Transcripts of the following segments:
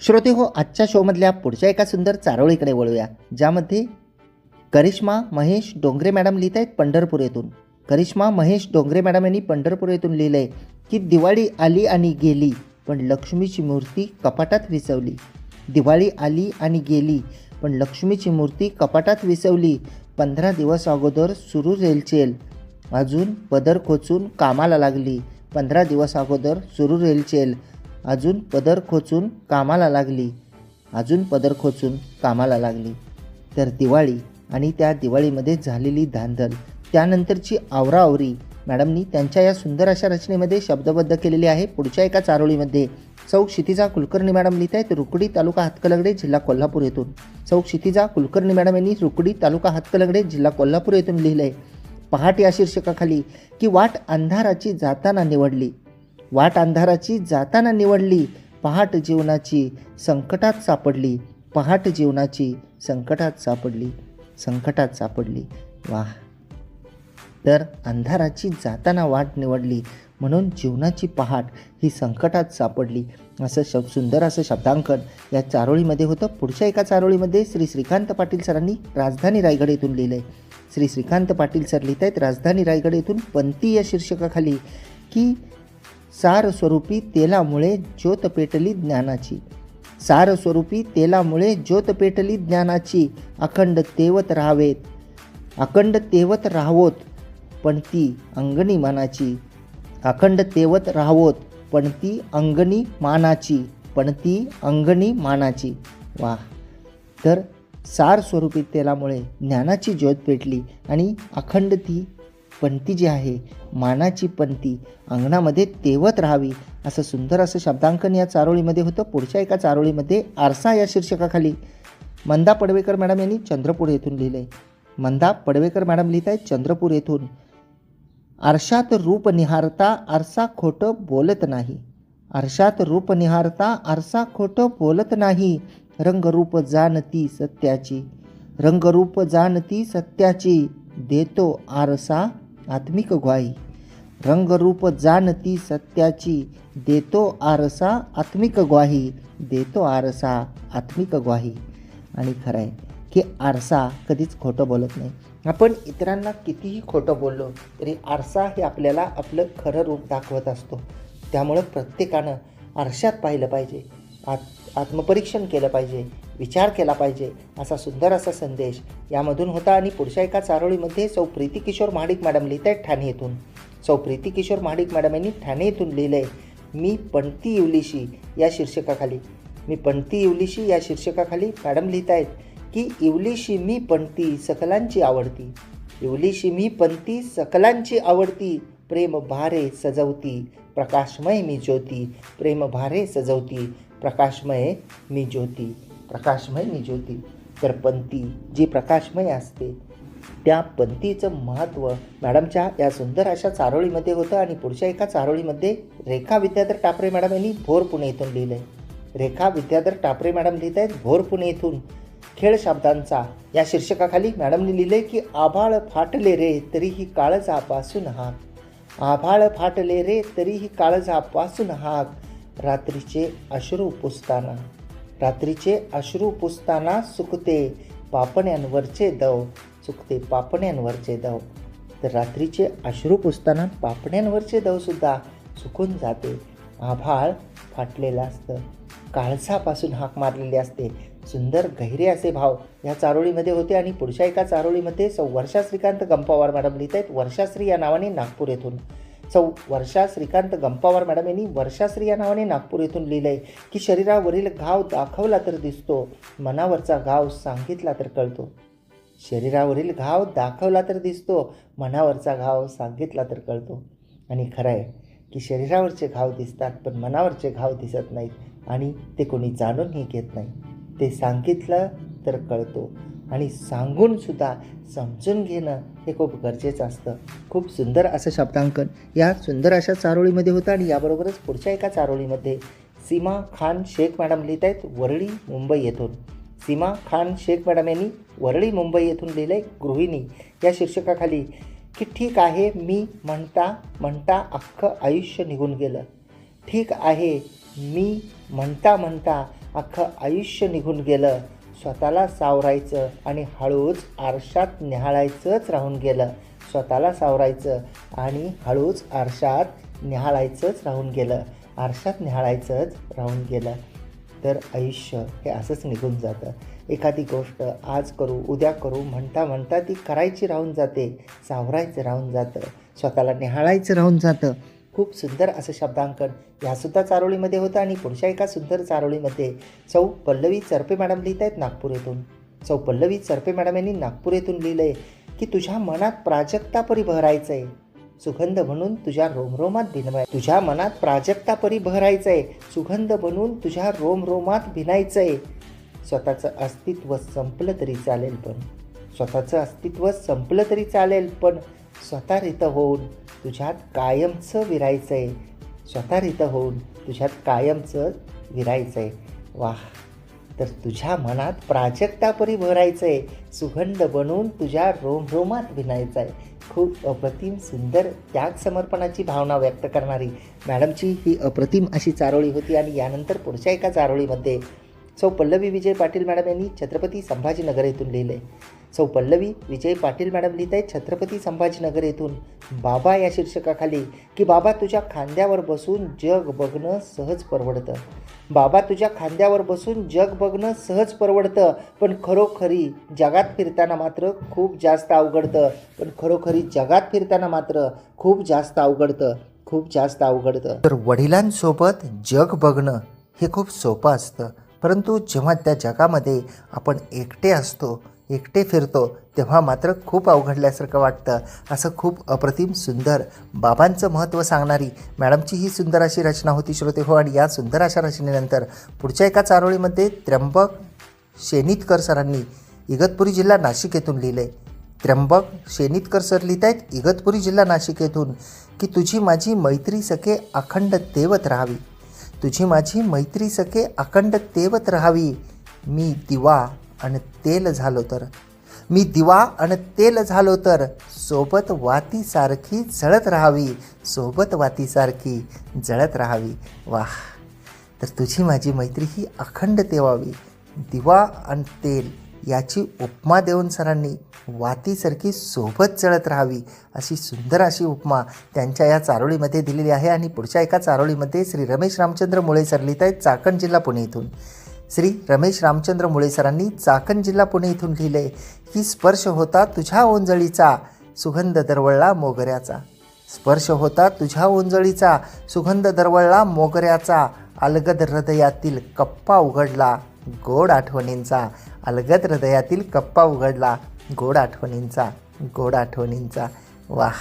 श्रोते हो आजच्या शोमधल्या पुढच्या एका सुंदर चारोळीकडे वळूया ज्यामध्ये करिश्मा महेश डोंगरे मॅडम लिहित आहेत पंढरपूर येथून करिश्मा महेश डोंगरे मॅडम यांनी पंढरपूर येथून लिहिलं आहे की दिवाळी आली आणि गेली पण लक्ष्मीची मूर्ती कपाटात विसवली. दिवाळी आली आणि गेली पण लक्ष्मीची मूर्ती कपाटात विसवली. पंधरा दिवस अगोदर सुरू रेलचेल अजून पदर खोचून कामाला लागली. पंधरा दिवस अगोदर सुरू रेलचेल अजून पदर खोचून कामाला लागली. अजून पदर खोचून कामाला लागली. तर दिवाळी आणि त्या दिवाळीमध्ये झालेली धांदल त्यानंतरची आवराआवरी. मॅडमनी त्यांच्या या सुंदर अशा रचनेमध्ये शब्दबद्ध केलेली आहे. पुढच्या एका चारोळीमध्ये सौ क्षितिजा कुलकर्णी मॅडम लिहित आहेत रुकडी तालुका हातकलंगडे जिल्हा कोल्हापूर येथून. सौ क्षितिजा कुलकर्णी मॅडम यांनी रुकडी तालुका हातकलंगडे जिल्हा कोल्हापूर येथून लिहिलं आहे पहाट या शीर्षकाखाली की वाट अंधाराची जाताना निवडली. वाट अंधाराची जाताना निवडली. पहाट जीवनाची संकटात सापडली. पहाट जीवनाची संकटात सापडली. संकटात सापडली. वाह. तर अंधाराची जाताना वाट निवडली. म्हणून जीवनाची पहाट ही संकटात सापडली. असं शब सुंदर असं शब्दांकन या चारोळीमध्ये होतं. पुढच्या एका चारोळीमध्ये श्री श्रीकांत पाटील सरांनी राजधानी रायगड येथून लिहिलं आहे श्री श्रीकांत पाटील सर लिहित आहेत राजधानी रायगड येथून पंथीय शीर्षकाखाली की सारस्वरूपी तेलामुळे ज्योत पेटली ज्ञानाची. सारस्वरूपी तेलामुळे ज्योत पेटली ज्ञानाची. अखंड तेवत राहावेत. अखंड तेवत राहावोत पण ती अंगणी मानाची. अखंड तेवत राहावोत पण ती अंगणी मानाची. पण ती अंगणी मानाची. वा. तर सार स्वरूपी तेलामुळे ज्ञानाची ज्योत पेटली आणि अखंड ती पंती जी आहे मानाची पंती अंगणामध्ये तेवत राहावी असं सुंदर असं शब्दांकन या चारोळीमध्ये होतं. पुढच्या एका चारोळीमध्ये आरसा या शीर्षकाखाली मंदा पडवेकर मॅडम यांनी चंद्रपूर येथून लिहिलं आहे मंदा पडवेकर मॅडम लिहित आहेत चंद्रपूर येथून. आरशात रूप निहारता आरसा खोटं बोलत नाही. आरशात रूप निहारता आरसा खोटं बोलत नाही. रंगरूप जाणती सत्याची. रंगरूप जाणती सत्याची. देतो आरसा आत्मिक ग्वाही. रंगरूप जाणती सत्याची देतो आरसा आत्मिक ग्वाही देतो आरसा आत्मिक ग्वाही. आणि खरं आहे की आरसा कधीच खोटं बोलत नाही. आपण इतरांना कितीही खोटं बोललो तरी आरसा हे आपल्याला आपलं खरं रूप दाखवत असतो. त्यामुळं प्रत्येकानं आरशात पाहिलं पाहिजे. आत आत्मपरीक्षण केलं पाहिजे. विचार केला पाहिजे. असा सुंदर असा संदेश यामधून होता आणि पुढच्या एका चारोळीमध्ये सौ प्रीती किशोर महाडिक मॅडम लिहित आहेत ठाणे येथून. सौ प्रीती किशोर महाडिक मॅडम यांनी ठाणे येथून लिहिलं आहे मी पणती इवलीशी या शीर्षकाखाली मी पणती इवलीशी या शीर्षकाखाली मॅडम लिहित आहेत की इवलीशी मी पणती सकलांची आवडती. इवलीशी मी पंती सकलांची आवडती प्रेम भारे सजवती प्रकाशमय मी ज्योती प्रेम भारे सजवती प्रकाशमय मी ज्योती. प्रकाशमय मी ज्योती. तर पंथी जी प्रकाशमय असते त्या पंथीचं महत्त्व मॅडमच्या या सुंदर अशा चारोळीमध्ये होतं आणि पुढच्या एका चारोळीमध्ये रेखा विद्याधर टापरे मॅडम यांनी भोर पुणे इथून लिहिलं आहे रेखा विद्याधर टापरे मॅडम लिहित आहेत भोर पुणे येथून खेळ शब्दांचा या शीर्षकाखाली मॅडमने लिहिले की आभाळ फाटले रे तरीही काळजापासून हाक. आभाळ फाटले रे तरीही काळजापासून हाक. रात्रीचे अश्रू पुसताना. रात्रीचे अश्रू पुसताना सुकते पापण्यांवरचे दव चुकते पापण्यांवरचे दव. तर रात्रीचे अश्रू पुसताना पापण्यांवरचे दवसुद्धा सुकून जाते. आभाळ फाटलेलं असतं. काळसापासून हाक मारलेली असते. सुंदर गहिरे असे भाव या चारोळीमध्ये होते आणि पुढच्या एका चारोळीमध्ये सौ वर्षा श्रीकांत गंपावार मॅडम लिहित आहेत वर्षाश्री या नावाने नागपूर येथून. चौ वर्षा श्रीकांत गंपावार मॅडम यांनी वर्षाश्री या नावाने नागपूर येथून लिहिलं आहे की शरीरावरील घाव दाखवला तर दिसतो मनावरचा घाव सांगितला तर कळतो. शरीरावरील घाव दाखवला तर दिसतो मनावरचा घाव सांगितला तर कळतो. आणि खरं आहे की शरीरावरचे घाव दिसतात पण मनावरचे घाव दिसत नाहीत आणि ते कोणी जाणूनही घेत नाही. ते सांगितलं तर कळतो. आणि सांगूनसुद्धा समजून घेणं हे खूप गरजेचं असतं. खूप सुंदर असं शब्दांकन या सुंदर अशा चारोळीमध्ये होतं आणि याबरोबरच पुढच्या एका चारोळीमध्ये सीमा खान शेख मॅडम लिहित आहेत वरळी मुंबई येथून. सीमा खान शेख मॅडम यांनी वरळी मुंबई येथून लिहिलं आहे गृहिणी. या शीर्षकाखाली की ठीक आहे मी म्हणता म्हणता अख्खं आयुष्य निघून गेलं. ठीक आहे मी म्हणता म्हणता अख्खं आयुष्य निघून गेलं. स्वतःला सावरायचं आणि हळूच आरशात न्याहाळायचंच राहून गेलं. स्वतःला सावरायचं आणि हळूच आरशात न्याहाळायचंच राहून गेलं. आरशात न्याहाळायचंच राहून गेलं. तर आयुष्य हे असंच निघून जातं. एखादी गोष्ट आज करू उद्या करू म्हणता म्हणता ती करायची राहून जाते सावरायचं राहून जातं स्वतःला निहाळायचं राहून जातं. खूप सुंदर असं शब्दांकन. ह्यासुद्धा चारोळीमध्ये होतं आणि पुढच्या एका सुंदर चारोळीमध्ये चौ पल्लवी चरपे मॅडम लिहित आहेत नागपूर येथून चौ पल्लवी चरपे मॅडम यांनी नागपूर येथून लिहिलं आहे की तुझ्या मनात प्राजक्ता परी बहरायचं आहे सुगंध म्हणून तुझ्या रोमरोमात भिनवाय तुझ्या मनात प्राजक्ता परी बहरायचं आहे सुगंध बनून तुझ्या रोमरोमात भिनायचं आहे स्वतःचं अस्तित्व संपलं तरी चालेल पण स्वतःचं अस्तित्व संपलं तरी चालेल पण स्वतःरित होऊन तुझ्यात कायमचं विरायचं आहे स्वतःरित होऊन तुझ्यात कायमचं विरायचं आहे वाह तर तुझ्या मनात प्राजक्तापरी भरायचं आहे सुगंध बनून तुझ्या रोमरोमात भिनायचं आहे खूप अप्रतिम सुंदर त्याग समर्पणाची भावना व्यक्त करणारी. मॅडमची ही अप्रतिम अशी चारोळी होती आणि यानंतर पुढच्या एका चारोळीमध्ये सौ पल्लवी विजय पाटील मॅडम यांनी छत्रपती संभाजीनगर येथून लिहिले. सौ पल्लवी विजय पाटील मॅडम लिहित आहेत छत्रपती संभाजीनगर येथून. बाबा या शीर्षकाखाली की बाबा तुझ्या खांद्यावर बसून जग बघणं सहज परवडतं. बाबा तुझ्या खांद्यावर बसून जग बघणं सहज परवडतं पण खरोखरी जगात फिरताना मात्र खूप जास्त अवघडतं. पण खरोखरी जगात फिरताना मात्र खूप जास्त अवघडतं खूप जास्त अवघडतं. तर वडिलांसोबत जग बघणं हे खूप सोपं असतं. परंतु जेव्हा त्या जगामध्ये आपण एकटे असतो एकटे फिरतो तेव्हा मात्र खूप अवघडल्यासारखं वाटतं. असं खूप अप्रतिम सुंदर बाबांचं महत्त्व सांगणारी मॅडमची ही सुंदर अशी रचना होती श्रोते हो आणि या सुंदर अशा रचनेनंतर पुढच्या एका चारोळीमध्ये त्र्यंबक शेनितकर सरांनी इगतपुरी जिल्हा नाशिक येथून लिहिले. त्र्यंबक शेनितकर सर लिहित आहेत इगतपुरी जिल्हा नाशिक येथून की तुझी माझी मैत्री सखे अखंड तेवत राहावी. तुझी माझी मैत्री सखे अखंड तेवत राहावी. मी दिवा आणि तेल झालो तर? मी दिवा आणि तेल झालो तर? सोबत वातीसारखी जळत राहावी सोबत वातीसारखी जळत राहावी. वाह! तर तुझी माझी मैत्री ही अखंड तेवावी. दिवा आणि तेल याची उपमा देऊन सरांनी वातीसारखी सोबत जळत राहावी अशी सुंदर अशी उपमा त्यांच्या या चारोळीमध्ये दिलेली आहे आणि पुढच्या एका चारोळीमध्ये श्री रमेश रामचंद्र मुळे सरलीत लिहित आहेत चाकण जिल्हा पुणे इथून. श्री रमेश रामचंद्र मुळेसरांनी चाकण जिल्हा पुणे इथून लिहिले. की स्पर्श होता तुझ्या ओंजळीचा सुगंध दरवळला मोगऱ्याचा. स्पर्श होता तुझ्या ओंजळीचा सुगंध दरवळला मोगऱ्याचा. अलगद हृदयातील कप्पा उघडला गोड आठवणींचा. अलगद हृदयातील कप्पा उघडला गोड आठवणींचा गोड आठवणींचा. वाह!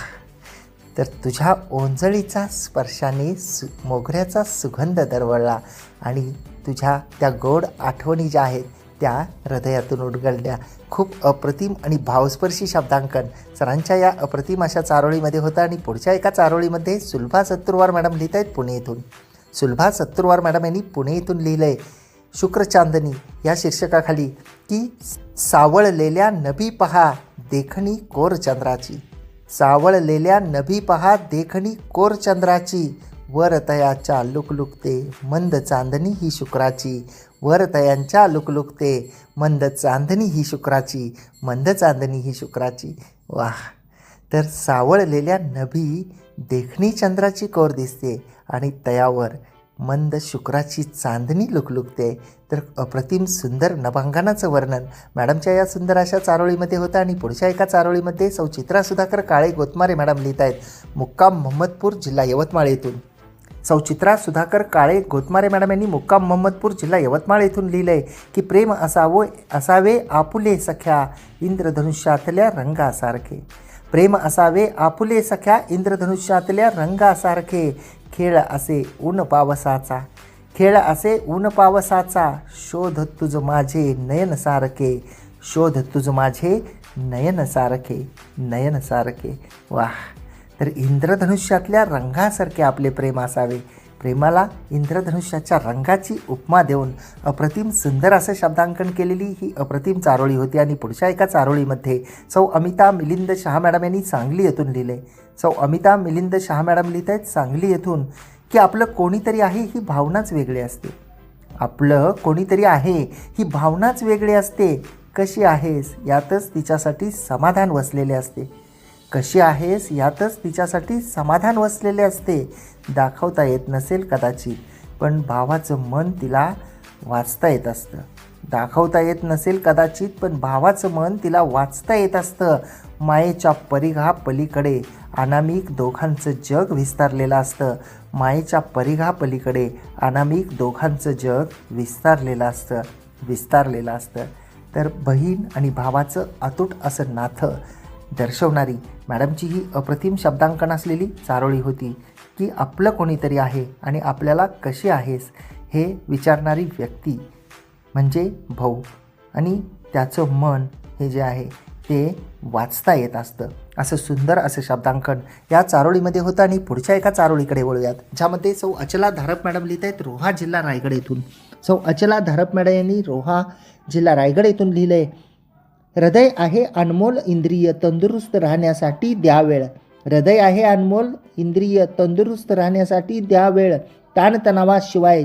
तर तुझ्या ओंजळीचा स्पर्शाने सु मोगऱ्याचा सुगंध दरवळला आणि तुझ्या त्या गोड आठवणी ज्या आहेत त्या हृदयातून उडगळल्या खूप अप्रतिम आणि भावस्पर्शी शब्दांकन. सरांच्या या अप्रतिम अशा चारोळीमध्ये होतं आणि पुढच्या एका चारोळीमध्ये सुलभा सत्तुरवार मॅडम लिहित आहेत पुणे येथून सुलभा सत्तुरवार मॅडम यांनी पुणे येथून लिहिलं आहे शुक्रचांदनी या शीर्षकाखाली की सावळलेल्या नभी पहा देखणी कोर चंद्राची सावळलेल्या नभी पहा देखणी कोर चंद्राची वरतयाच्या लुकलुकते मंद चांदणी ही शुक्राची. वरतयांच्या लुकलुकते मंद चांदणी ही शुक्राची. मंद चांदणी ही शुक्राची. वाह! तर सावळलेल्या नभी देखणी चंद्राची कोर दिसते आणि तयावर मंद शुक्राची चांदणी लुकलुकते. तर अप्रतिम सुंदर नभांगणाचं वर्णन. मॅडमच्या या सुंदर अशा चारोळीमध्ये होतं आणि पुढच्या एका चारोळीमध्ये सौचित्रा सुधाकर काळे गोतमारे मॅडम लिहित आहेत मुक्काम मोहम्मदपूर जिल्हा यवतमाळ येथून. सौचित्रा सुधाकर काळे गोतमारे मॅडम यांनी मुक्काम मोहम्मदपूर जिल्हा यवतमाळ येथून लिहिलं आहे की प्रेम असावं असावे आपुले सख्या इंद्रधनुष्यातल्या रंगासारखे. प्रेम असावे आपुले सख्या इंद्रधनुष्यातल्या रंगासारखे. खेळ असे ऊन पावसाचा. खेळ असे ऊन पावसाचा. शोध तुझ माझे नयन सारखे. शोध तुझ माझे नयन सारखे. नयन सारखे. वाह! तर इंद्रधनुष्यातल्या रंगासारखे आपले प्रेम असावे. प्रेमाला इंद्रधनुष्याच्या रंगाची उपमा देऊन अप्रतिम सुंदर असं शब्दांकन केलेली ही अप्रतिम चारोळी होती आणि पुढच्या एका चारोळीमध्ये सौ अमिता मिलिंद शहा मॅडम यांनी सांगली येथून लिहिले. सौ अमिता मिलिंद शहा मॅडम लिहित आहेत सांगली येथून की आपलं कोणीतरी आहे ही भावनाच वेगळी असते. आपलं कोणीतरी आहे ही भावनाच वेगळी असते. कशी आहेस? यातच तिच्यासाठी समाधान वसलेले असते. कशी आहेस? यातच तिच्यासाठी समाधान वसलेले असते. दाखवता येत नसेल कदाचित पण भावाचं मन तिला वाचता येत असतं. दाखवता येत नसेल कदाचित पण भावाचं मन तिला वाचता येत असतं. मायेच्या परिघा पलीकडे अनामिक दोघांचं जग विस्तारलेलं असतं. मायेच्या परिघा पलीकडे अनामिक दोघांचं जग विस्तारलेलं असतं विस्तारलेलं असतं. तर बहीण आणि भावाचं अतूट असं नातं दर्शवणारी. मॅडमची ही अप्रतिम शब्दांकन असलेली चारोळी होती की आपलं कोणीतरी आहे आणि आपल्याला कशी आहेस हे विचारणारी व्यक्ती म्हणजे भाऊ. आणि त्याचं मन हे जे आहे ते वाचता येत असतं. असं सुंदर असं शब्दांकन या चारोळीमध्ये होतं आणि पुढच्या एका चारोळीकडे वळूयात ज्यामध्ये सौ अचला धारप मॅडम लिहित आहेत रोहा जिल्हा रायगड येथून. सौ अचला धारप मॅडम यांनी रोहा जिल्हा रायगड येथून लिहिलं. आहे हृदय आहे अनमोल इंद्रिय तंदुरुस्त राहण्यासाठी द्या वेळ हृदय आहे अनमोल इंद्रिय तंदुरुस्त राहण्यासाठी द्या वेळ ताणतणावाशिवाय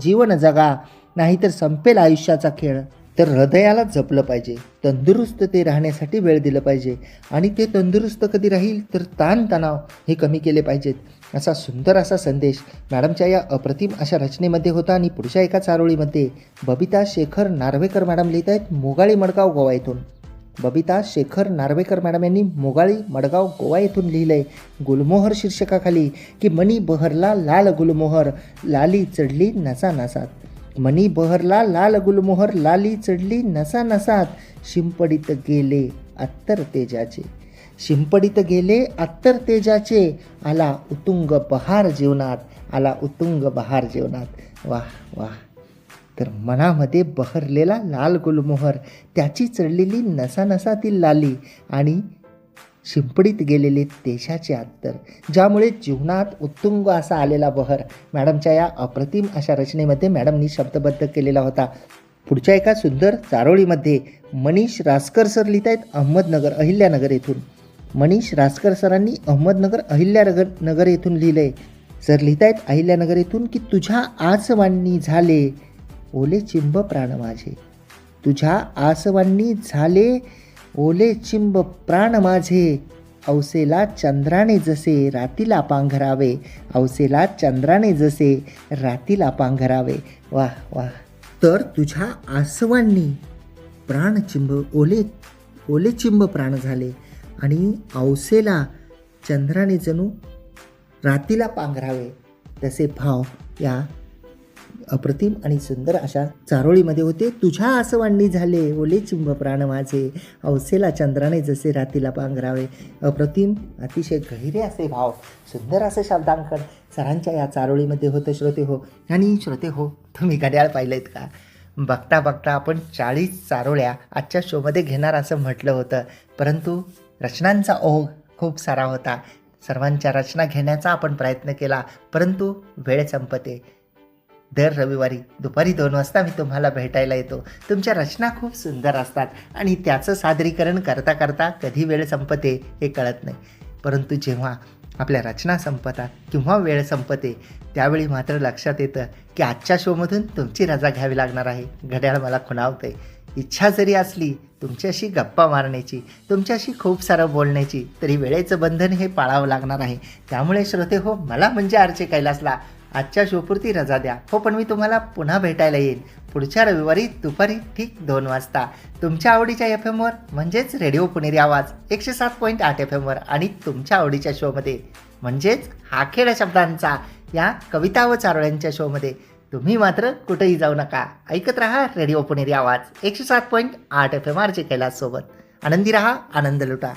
जीवन जगा नाहीतर संपेल आयुष्याचा खेळ. तर हृदयाला जपलं पाहिजे तंदुरुस्त ते राहण्यासाठी वेळ दिलं पाहिजे. आणि ते तंदुरुस्त कधी राहील तर ताणतणाव हे कमी केले पाहिजेत. असा सुंदर असा संदेश मॅडमच्या या अप्रतिम अशा रचनेमध्ये होता आणि पुढच्या एका चारोळीमध्ये बबिता शेखर नार्वेकर मॅडम लिहित आहेत मोगाळी मडगाव गोवा येथून. बबिता शेखर नार्वेकर मॅडम यांनी मोगाळी मडगाव गोवा येथून लिहिलं आहे गुलमोहर शीर्षकाखाली की मणी बहरला लाल गुलमोहर लाली चढली नसा नसात. मनी बहरला लाल गुलमोहर लाली चढली नसा नसात शिंपडीत गेले अत्तर तेजाचे. शिंपडीत गेले अत्तर तेजाचे. आला उतुंग बहार जीवनात आला उतुंग बहार जीवनात. वाह वाह. तर मनामध्ये बहरलेला लाल गुलमोहर त्याची चढलेली नसानसातील लाली आणि शिंपडीत गेलेले देशाचे अत्तर ज्यामुळे जीवनात उत्तुंग असा आलेला बहर. मॅडमच्या या अप्रतिम अशा रचनेमध्ये मॅडमनी शब्दबद्ध केलेला होता. पुढच्या एका सुंदर चारोळीमध्ये मनीष रासकर सर लिहित आहेत अहमदनगर अहिल्यानगर येथून. मनीष रासकर सरांनी अहमदनगर अहिल्यानगर नगर येथून लिहिलं. आहे सर लिहित आहेत अहिल्यानगर येथून की तुझ्या आसवांनी झाले ओले चिंब प्राण माझे. तुझ्या आसवांनी झाले ओले चिंब प्राण माझे औसेला चंद्राने जसे रातीला पांघरावे औसेला चंद्राने जसे रातीला पांघरावे. वाह वाह. तर तुझ्या आसवांनी प्राणचिंब ओले ओले चिंब प्राण झाले आणि औसेला चंद्राने जणू रातीला पांघरावे तसे भाव या अप्रतिम आणि सुंदर अशा चारोळीमध्ये होते. तुझ्या आसवांनी झाले ओले चिंब प्राण माझे. अवसेला चंद्राने जसे रातीला पांघरावे. अप्रतिम अतिशय गहिरे असे भाव. सुंदर असे शब्दांकन. सरांच्या या चारोळीमध्ये होतं श्रोते हो. आणि श्रोते हो तुम्ही घड्याळ पाहिलेत का? बघता बघता आपण चाळीस चारोळ्या आजच्या शोमध्ये घेणार असं म्हटलं होतं. परंतु रचनांचा ओघ खूप सारा होता. सर्वांच्या रचना घेण्याचा आपण प्रयत्न केला. परंतु वेळ संपते. दर रविवारी दुपारी दोन वाजता मी तुम्हाला भेटायला येतो. तुमच्या रचना खूप सुंदर असतात आणि त्याचं सादरीकरण करता करता कधी वेळ संपते हे कळत नाही. परंतु जेव्हा आपल्या रचना संपतात किंवा वेळ संपते त्यावेळी मात्र लक्षात येतं की आजच्या शोमधून तुमची रजा घ्यावी लागणार आहे. घड्याळ मला खुणावते इच्छा जरी असली तुमच्याशी गप्पा मारण्याची तुमच्याशी खूप सारं बोलण्याची तरी वेळेचं बंधन हे पाळावं लागणार आहे. त्यामुळे श्रोते हो मला म्हणजे आरचे कैलासला आजच्या शोपुरती रजा द्या. हो पण मी तुम्हाला पुन्हा भेटायला येईन. पुढच्या रविवारी दुपारी ठीक दोन वाजता. तुमच्या आवडीच्या एफ एमवर म्हणजेच रेडिओ पुणेरी आवाज एकशे सात पॉईंट आठ एफ एमवर आणि तुमच्या आवडीच्या शोमध्ये. म्हणजेच हाखेड शब्दांचा या कविता व चारोळ्यांच्या शोमध्ये. तुम्ही मात्र कुठेही जाऊ नका. ऐकत राहा रेडिओ पुणेरी आवाज एकशे सात पॉईंट आठ एफ एम आरचे कैलाससोबत. आनंदी राहा आनंद लुटा.